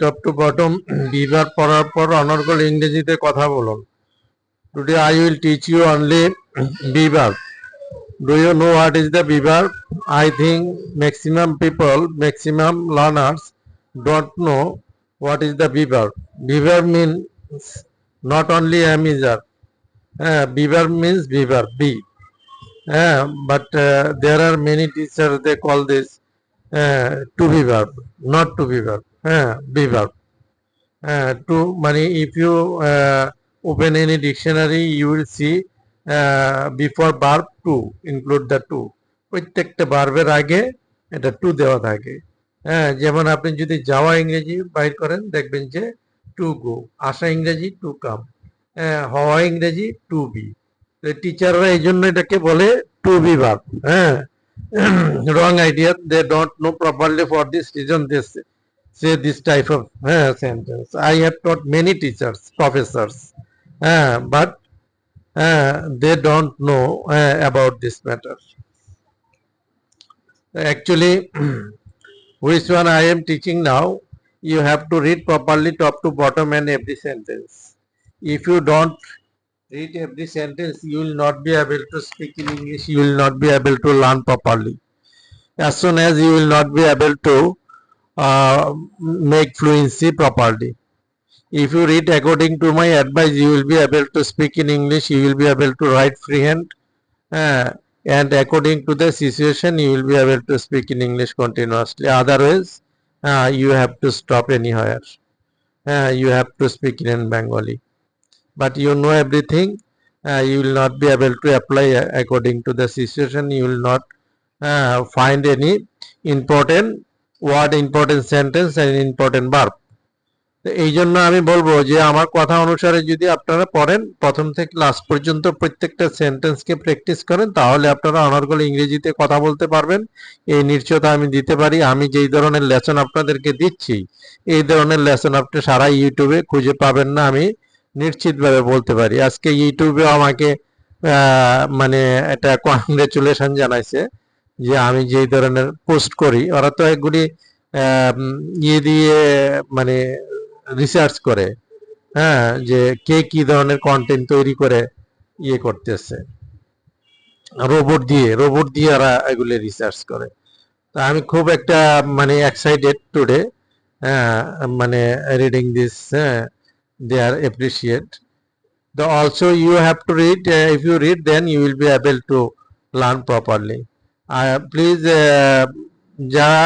Top to bottom বিভার পড়ার পর অনর্গল ইংরেজিতে কথা বলুন। Today I will teach you only be verb do you know what is the be verb I think maximum people maximum learners don't know what is the be verb be verb means not only am is are হ্যাঁ be verb means be verb be হ্যাঁ but there are many teacher they call be verb not to be verb হ্যাঁ verb uh, to মানে if you open any dictionary you you will see uh, to include the to প্রত্যেকটা ভার্বের আগে এটা two দেওয়া থাকে। হ্যাঁ যেমন আপনি যদি যাওয়া ইংরেজি বাইর করেন দেখবেন যে টু গো আসা ইংরেজি টু কাম হওয়া ইংরেজি টু বি টিচাররা এই জন্য এটাকে বলে টু বি ভার্ব হ্যাঁ wrong idea they don't know properly for this reason this say this type of uh, sentence. I have taught many teachers, professors, uh, but uh, they don't know uh, about this matter. Actually, which one I am teaching now, you have to read properly top to bottom and every sentence. If you don't read every sentence, you will not be able to speak in English, you will not be able to learn properly. As soon as you will not be able to uh, make fluency properly. If you read according to my advice you will be able to speak in english you will be able to write freehand uh, and according to the situation you will be able to speak in english continuously. Otherwise uh, you have to stop anywhere. Uh, you have to speak in bengali. But you know everything uh, you will not be able to apply uh, according to the situation. You will not uh, find any important word important sentence important verb. তো এই জন্য আমি বলব যে আমার কথা অনুসারে যদি আপনারা পড়েন, প্রথম থেকে লাস্ট পর্যন্ত প্রত্যেকটা সেন্টেন্সকে প্র্যাকটিস করেন, তাহলে আপনারা অনর্গল ইংরেজিতে কথা বলতে পারবেন। এই নিশ্চয়তা আমি দিতে পারি। আমি যেই ধরনের লেসন আপনাদেরকে দিচ্ছি, এই ধরনের লেসন আপনি সারা ইউটিউবে খুঁজে পাবেন না, আমি নিশ্চিতভাবে বলতে পারি। আজকে ইউটিউবে আমাকে মানে এটা কংগ্রেচুলেশন জানাইছে। যে আমি যেই ধরনের পোস্ট করি ওরা তো একগুলি ইয়ে দিয়ে মানে রিসার্চ করে হ্যাঁ যে কে কি ধরনের কন্টেন্ট তৈরি করে ইয়ে করতেছে। রোবট দিয়ে রোবট দিয়ে ওরা এগুলি রিসার্চ করে। তো আমি খুব একটা মানে এক্সাইটেড টুডে হ্যাঁ মানে reading this they are the also you have to read uh, if you read then you will be able to learn properly please uh, যারা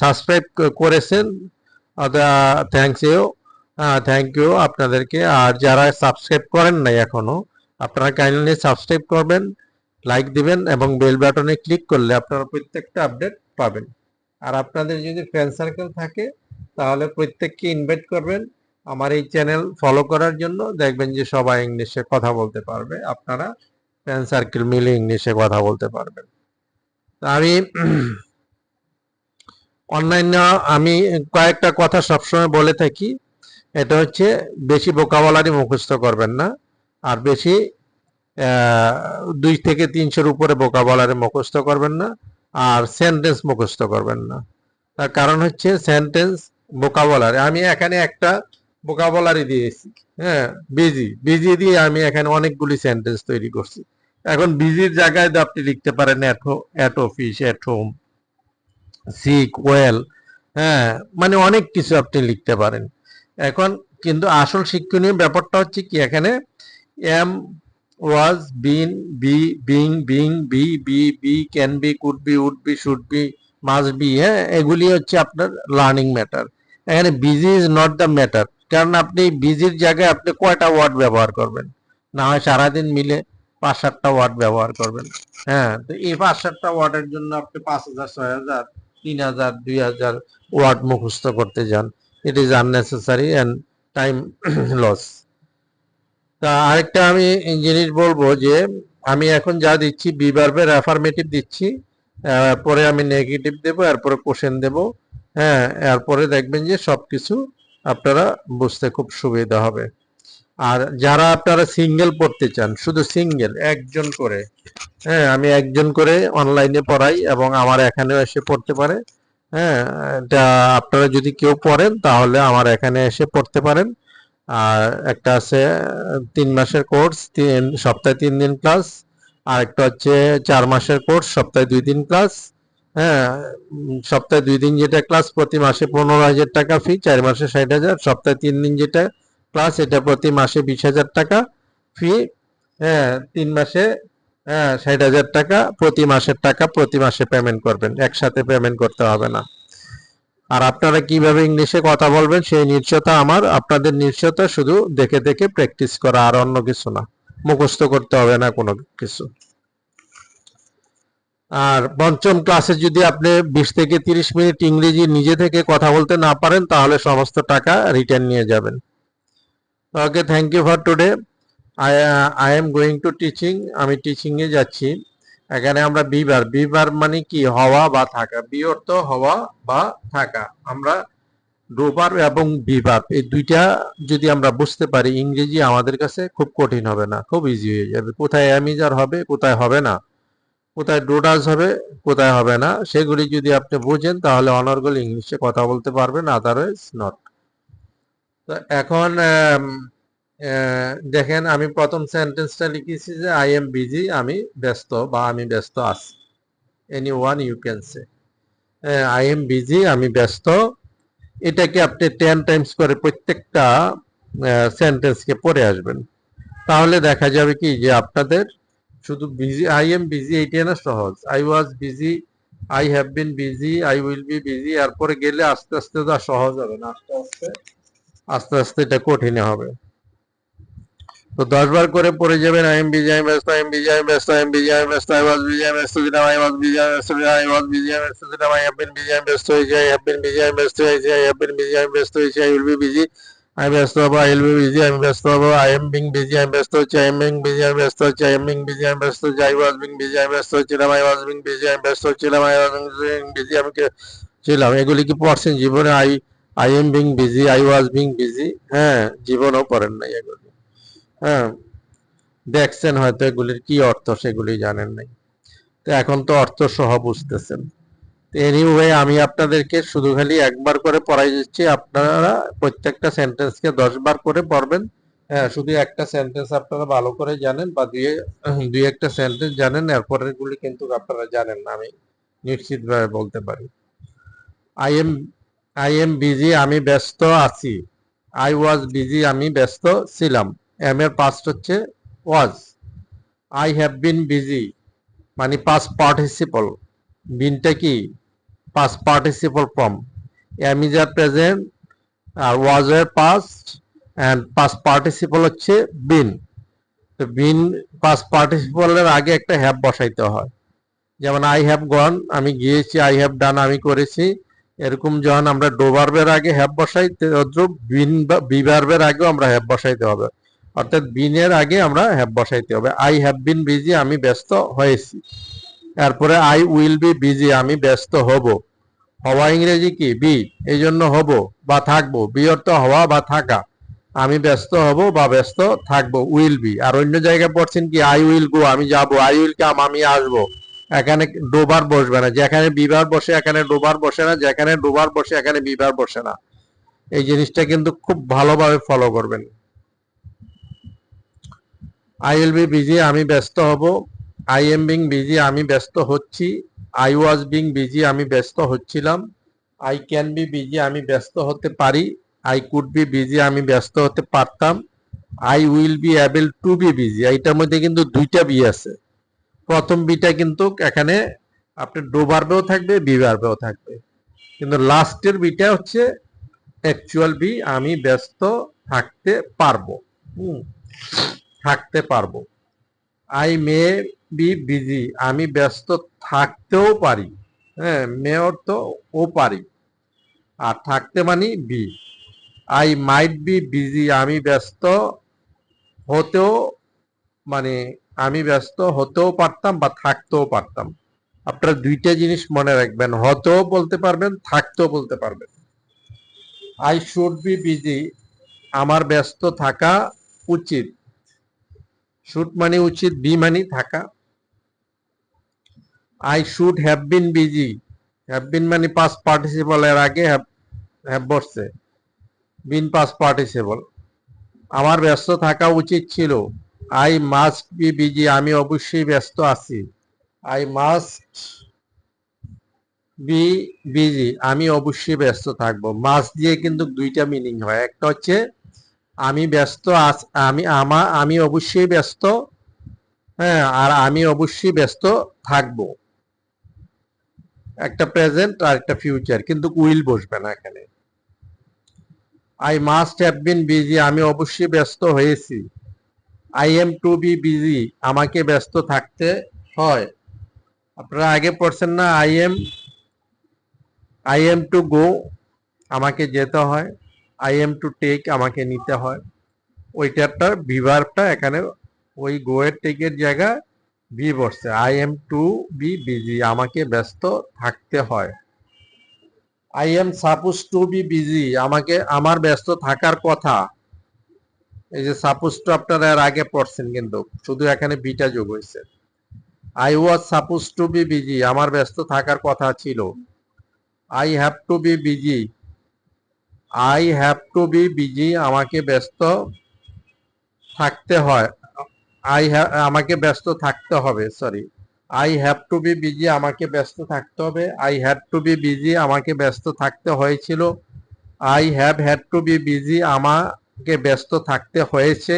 সাবস্ক্রাইব করেছেন থ্যাংকস ইউ থ্যাংক ইউ আপনাদেরকে। আর যারা subscribe করেন নাই এখনও আপনারা কাইন্ডলি সাবস্ক্রাইব করবেন লাইক দিবেন এবং বেল বাটনে ক্লিক করলে আপনারা প্রত্যেকটা আপডেট পাবেন। আর আপনাদের যদি ফ্রেন্ড সার্কেল থাকে তাহলে প্রত্যেককে ইনভাইট করবেন আমার এই চ্যানেল ফলো করার জন্য। দেখবেন যে সবাই ইংলিশে কথা বলতে পারবে আপনারা ফ্রেন্ড সার্কেল মিলে ইংলিশে কথা বলতে পারবেন। আমি অনলাইন আমি কয়েকটা কথা সবসময় বলে থাকি। এটা হচ্ছে বেশি বোকাবলারি মুখস্থ করবেন না, আর বেশি দুই থেকে তিনশোর উপরে বোকাবলারি মুখস্থ করবেন না, আর সেন্টেন্স মুখস্থ করবেন না। তার কারণ হচ্ছে সেন্টেন্স বোকাবলারি আমি এখানে একটা ভোকাবুলারি দিয়েছি হ্যাঁ বিজি বিজি দিয়ে আমি এখানে অনেকগুলি সেন্টেন্স তৈরি করছি। এখন বিজির জায়গায় আপনি লিখতে পারেন at office at home sick well হ্যাঁ মানে অনেক কিছু আপনি লিখতে পারেন। এখন কিন্তু আসল শিক্ষণীয় ব্যাপারটা হচ্ছে কি, এখানে am was been be being being be be be can be could be would be should be must be হ্যাঁ এগুলি হচ্ছে আপনার লার্নিং ম্যাটার এখানে busy is not the matter কারণ আপনি বিজির জায়গায় আপনি কয়টা ওয়ার্ড ব্যবহার করবেন? না হয় সারাদিন মিলে পাঁচ সাতটা ওয়ার্ড ব্যবহার করবেন। হ্যাঁ তো এই পাঁচ সাতটা ওয়ার্ডের জন্য আপনি পাঁচ হাজার, ছয় হাজার, তিন হাজার, দুই হাজার ওয়ার্ড মুখস্থ করতে যান it is unnecessary and time loss তা আরেকটা আমি জিনিস বলব যে, আমি এখন যা দিচ্ছি বিভার্বের অ্যাফার্মেটিভ দিচ্ছি। পরে আমি নেগেটিভ দেবো, এরপরে কোশ্চেন দেবো। হ্যাঁ এরপরে দেখবেন যে সবকিছু আপনারা বুঝতে খুব সুবিধা হবে। আর যারা আপনারা সিঙ্গেল পড়তে চান, শুধু সিঙ্গেল একজন করে হ্যাঁ আমি একজন করে অনলাইনে পড়াই এবং আমার এখানেও এসে পড়তে পারে হ্যাঁ এটা আপনারা যদি কেউ পড়েন তাহলে আমার এখানে এসে পড়তে পারেন। আর একটা আছে, তিন মাসের কোর্স তিন, সপ্তাহে তিন দিন ক্লাস আর একটা হচ্ছে চার মাসের কোর্স সপ্তাহে দুই দিন ক্লাস হ্যাঁ সপ্তাহে দুই দিন যেটা ক্লাস প্রতি মাসে পনেরো হাজার টাকা ফি চার মাসে ষাট হাজার, সপ্তাহে তিন দিন যেটা ক্লাস এটা প্রতি মাসে বিশ হাজার টাকা ফি হ্যাঁ তিন মাসে হ্যাঁ ষাট হাজার টাকা, প্রতি মাসের টাকা প্রতি মাসে পেমেন্ট করবেন, একসাথে পেমেন্ট করতে হবে না। আর আপনারা কীভাবে ইংলিশে কথা বলবেন সেই নিশ্চয়তা আমার, আপনাদের নিশ্চয়তা শুধু দেখে দেখে প্র্যাকটিস করা আর অন্য কিছু না, মুখস্থ করতে হবে না কোনো কিছু। আর পঞ্চম ক্লাসে যদি আপনি বিশ থেকে তিরিশ মিনিট ইংরেজি নিজে থেকে কথা বলতে না পারেন, তাহলে সমস্ত টাকা রিটার্ন নিয়ে যাবেন। Okay thank you for today I I am going to teaching আমি টিচিং এ যাচ্ছি। এখানে আমরা বিবার বিবার মানে কি? হওয়া বা থাকা। বি অর্থ হওয়া বা থাকা। আমরা ডোবার এবং বিভাব এই দুইটা যদি আমরা বুঝতে পারি ইংরেজি আমাদের কাছে খুব কঠিন হবে না, খুব ইজি হয়ে যাবে। কোথায় অ্যামিজার হবে, কোথায় হবে না? কোথায় ডোডাস হবে, কোথায় হবে না? সেগুলি যদি আপনি বোঝেন তাহলে অনর্গল ইংলিশে কথা বলতে পারবেন আদারওয়াইজ নট এখন দেখেন আমি প্রথম সেন্টেন্সটা লিখেছি যে আই এম বিজি আমি ব্যস্ত বা আমি ব্যস্ত আছি। Any one you can say I am busy আমি ব্যস্ত। এটাকে আপনি টেন টাইমস করে প্রত্যেকটা সেন্টেন্সকে পড়ে আসবেন। তাহলে দেখা যাবে কি যে, আপনাদের শুধু বিজি আই এম বিজি এইটাই না সহজ। I was busy I have been busy I will be busy এরপরে গেলে আস্তে আস্তে তো সহজ হবে না। আস্তে আস্তে আস্তে আস্তে এটা কঠিন হবে। তো দশ বার করে পড়ে যাবেন, আই এম বিজি আই ব্যস্ত, আই এম বিজি আই ব্যস্ত, আই এম বিজি আই ব্যস্ত, আই ওয়াজ বিজি আই ব্যস্ত দিলাম আই ওয়াজ বিজি আই ব্যস্ত আই ওয়াজ বিজি আই ব্যস্ত দিলাম I have been busy I ব্যস্ত হয়েছি I have been busy I ব্যস্ত হয়েছি I have been busy I ব্যস্ত হয়েছি আই উইল বি বিজি আমি ব্যস্ত হব, আই উইল বি বিজি আমি ব্যস্ত হব, আই এম বিং বিজি আমি ব্যস্ত হচ্ছি, আই এম বিং বিজি আমি ব্যস্ত হচ্ছি, আই এম বিং বিজি আমি ব্যস্ত হচ্ছি, আই ওয়াজ বিং বিজি আমি ব্যস্ত হচ্ছিলাম, আই ওয়াজ বিং বিজি আমি ব্যস্ত হচ্ছিলাম, আই ওয়াজ বিং বিজি, আমি ছিলাম, এগুলি কি পড়ছেন জীবনে? I I am being busy I was being busy হ্যাঁ জীবনও পড়েন নাই এগুলি। হ্যাঁ দেখছেন হয়তো এগুলির কি অর্থ সেগুলি জানেন নাই। তো এখন তো অর্থ সহ বুঝতেছেন। এনিওয়ে আমি আপনাদেরকে শুধু খালি একবার করে পড়াই দিচ্ছি, আপনারা প্রত্যেকটা সেন্টেন্সকে দশ বার করে পড়বেন। হ্যাঁ শুধু একটা সেন্টেন্স আপনারা ভালো করে জানেন বা দুই দুই একটা সেন্টেন্স জানেন এরপরের গুলি কিন্তু আপনারা জানেন না, আমি নিশ্চিতভাবে বলতে পারি। I am I am busy আমি ব্যস্ত আছি। আই ওয়াজ বিজি আমি ব্যস্ত ছিলাম। এম এর পাস্ট হচ্ছে was I have been busy মানে পাস্ট পার্টিসিপল বিনটা কি? Past participle form am is are present R was এর পাস্ট অ্যান্ড পাস পার্টিসিপল হচ্ছে বিন তো বিন পাস্ট পার্টিসিপলের আগে একটা হ্যাভ বসাইতে হয়। যেমন আই হ্যাভ গন আমি গিয়েছি আই হ্যাভ ডান আমি করেছি। এরকম যখন আমরা ডোভার্বের আগে হ্যাভ বসাই বিন বিভার্বের আগেও আমরা হ্যাপ বসাইতে হবে। অর্থাৎ বিনের আগে আমরা হ্যাভ বসাইতে হবে। আই হ্যাভ বিন বিজি, আমি ব্যস্ত হয়েছি। তারপরে আই উইল বি বিজি, আমি ব্যস্ত হব। হওয়া ইংরেজি কি? বি এই জন্য হব বা থাকব। বি অর্থ হওয়া বা থাকা। আমি ব্যস্ত হব বা ব্যস্ত থাকব, উইল বি। আর অন্য জায়গায় পড়ছেন কি? আই উইল গো, আমি যাব। আই উইল কাম আমি আসব। এখানে ডোবার বসবে না, যেখানে বিবার বসে এখানে ডোবার বসে না, যেখানে ডোবার বসে এখানে বিবার বসে না। এই জিনিসটা কিন্তু খুব ভালোভাবে ফলো করবেন। আই উইল বি বিজি আমি ব্যস্ত হব। আই এম বিং বিজি আমি ব্যস্ত হচ্ছি। আই ওয়াজ বিং বিজি আমি ব্যস্ত হচ্ছিলাম। আই ক্যান বি বিজি আমি ব্যস্ত হতে পারি। আই কুড বি বিজি আমি ব্যস্ত হতে পারতাম। I will be able to be busy এইটার মধ্যে কিন্তু দুইটা বি আছে। প্রথম বিটা কিন্তু এখানে আপনার ডো বার্বেও থাকবে, বি বার্বেও থাকবে। কিন্তু লাস্টের বিটা হচ্ছে অ্যাকচুয়াল বি, আমি ব্যস্ত থাকতে পারব, হুম, থাকতে পারব। আই মে বি বিজি আমি ব্যস্ত থাকতেও পারি হ্যাঁ মে অর্থ ও পারি। আর থাকতে মানি be. I might be busy আমি ব্যস্ত হতেও মানে আমি ব্যস্ত, হতেও পারতাম বা থাকতেও পারতাম। আপনারা দুইটা জিনিস মনে রাখবেন, হতেও বলতে পারবেন, থাকতেও বলতে পারবেন। আই শুড বি বিজি আমার ব্যস্ত থাকা উচিত। শুড মানে উচিত বি মানে থাকা। I should have been busy have been মানে পাস পার্টিসিপল এর আগে হ্যাভ বসছে। বিন পাস পার্টিসিপল আমার ব্যস্ত থাকা উচিত ছিল। আই মাস্ট বি বিজি আমি অবশ্যই ব্যস্ত আছি। আই মাস্ট বি বিজি আমি অবশ্যই ব্যস্ত থাকব। মাস্ট দিয়ে কিন্তু দুইটা মিনিং হয়। একটা হচ্ছে, আমি ব্যস্ত আমি, আমা, আমি অবশ্যই ব্যস্ত হ্যাঁ আর আমি অবশ্যই ব্যস্ত থাকব। একটা প্রেজেন্ট আর একটা ফিউচার কিন্তু উইল বসবে না এখানে। I must have been busy আমি অবশ্যই ব্যস্ত হয়েছি। I am to be busy আমাকে ব্যস্ত থাকতে হয়। আপনারা আগে পড়ছেন না I am I am to go আমাকে যেতে হয়। আই এম টু টেক আমাকে নিতে হয়। ওইটারটার ভিভারটা এখানে, ওই গো এর টেকের জায়গায় বি বসছে। I am to be busy আমাকে ব্যস্ত থাকতে হয়। I am suppose to be busy আমাকে, আমার ব্যস্ত থাকার কথা। এই যে সাপোজ টু আপনারা এর আগে পড়ছেন কিন্তু, শুধু এখানে বিটা যোগ হয়েছে। I was suppose to be busy আমার ব্যস্ত থাকার কথা ছিল। I have to be busy I have to be busy আমাকে ব্যস্ত থাকতে হয় আই আমাকে ব্যস্ত থাকতে হবে sorry I have to be busy আমাকে ব্যস্ত থাকতে হবে I had to be busy আমাকে ব্যস্ত থাকতে হয়েছিল। I have had to be busy আমাকে ব্যস্ত থাকতে হয়েছে।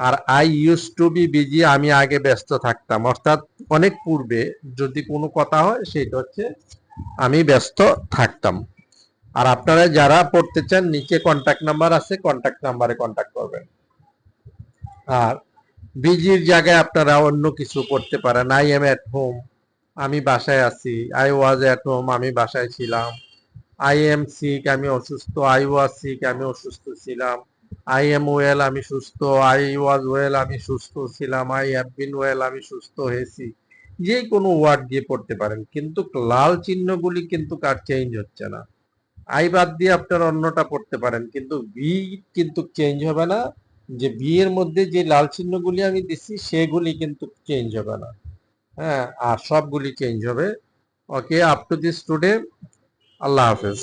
আর I use to be busy আমি আগে ব্যস্ত থাকতাম। অর্থাৎ অনেক পূর্বে যদি কোনো কথা হয়, সেটা হচ্ছে আমি ব্যস্ত থাকতাম। আর আপনারা যারা পড়তে চান, নিচে কন্টাক্ট নাম্বার আছে কন্টাক্ট নাম্বারে কন্ট্যাক্ট করবেন। আর বিজির জায়গায় আপনারা অন্য কিছু করতে পারেন। আই এম এট হোম আমি বাসায় আছি। আই ওয়াজ এট হোম আমি বাসায় ছিলাম। আই এম সিক আমি অসুস্থ। আই ওয়াজ সিক আমি অসুস্থ ছিলাম। আই এম ওয়েল আমি সুস্থ। আই ওয়াজ ওয়েল আমি সুস্থ ছিলাম। আই হ্যাভ বিন ওয়েল আমি সুস্থ হয়েছি। যে কোনো ওয়ার্ড দিয়ে পড়তে পারেন, কিন্তু লাল চিহ্নগুলি কিন্তু কার চেঞ্জ হচ্ছে না। আই বাদ দিয়ে আপনারা অন্যটা পড়তে পারেন, কিন্তু বি কিন্তু চেঞ্জ হবে না। যে বি এর মধ্যে যে লাল চিহ্নগুলি আমি দিচ্ছি সেগুলি কিন্তু চেঞ্জ হবে না। হ্যাঁ আর সবগুলি চেঞ্জ হবে। Okay up to this today আল্লাহ হাফেজ।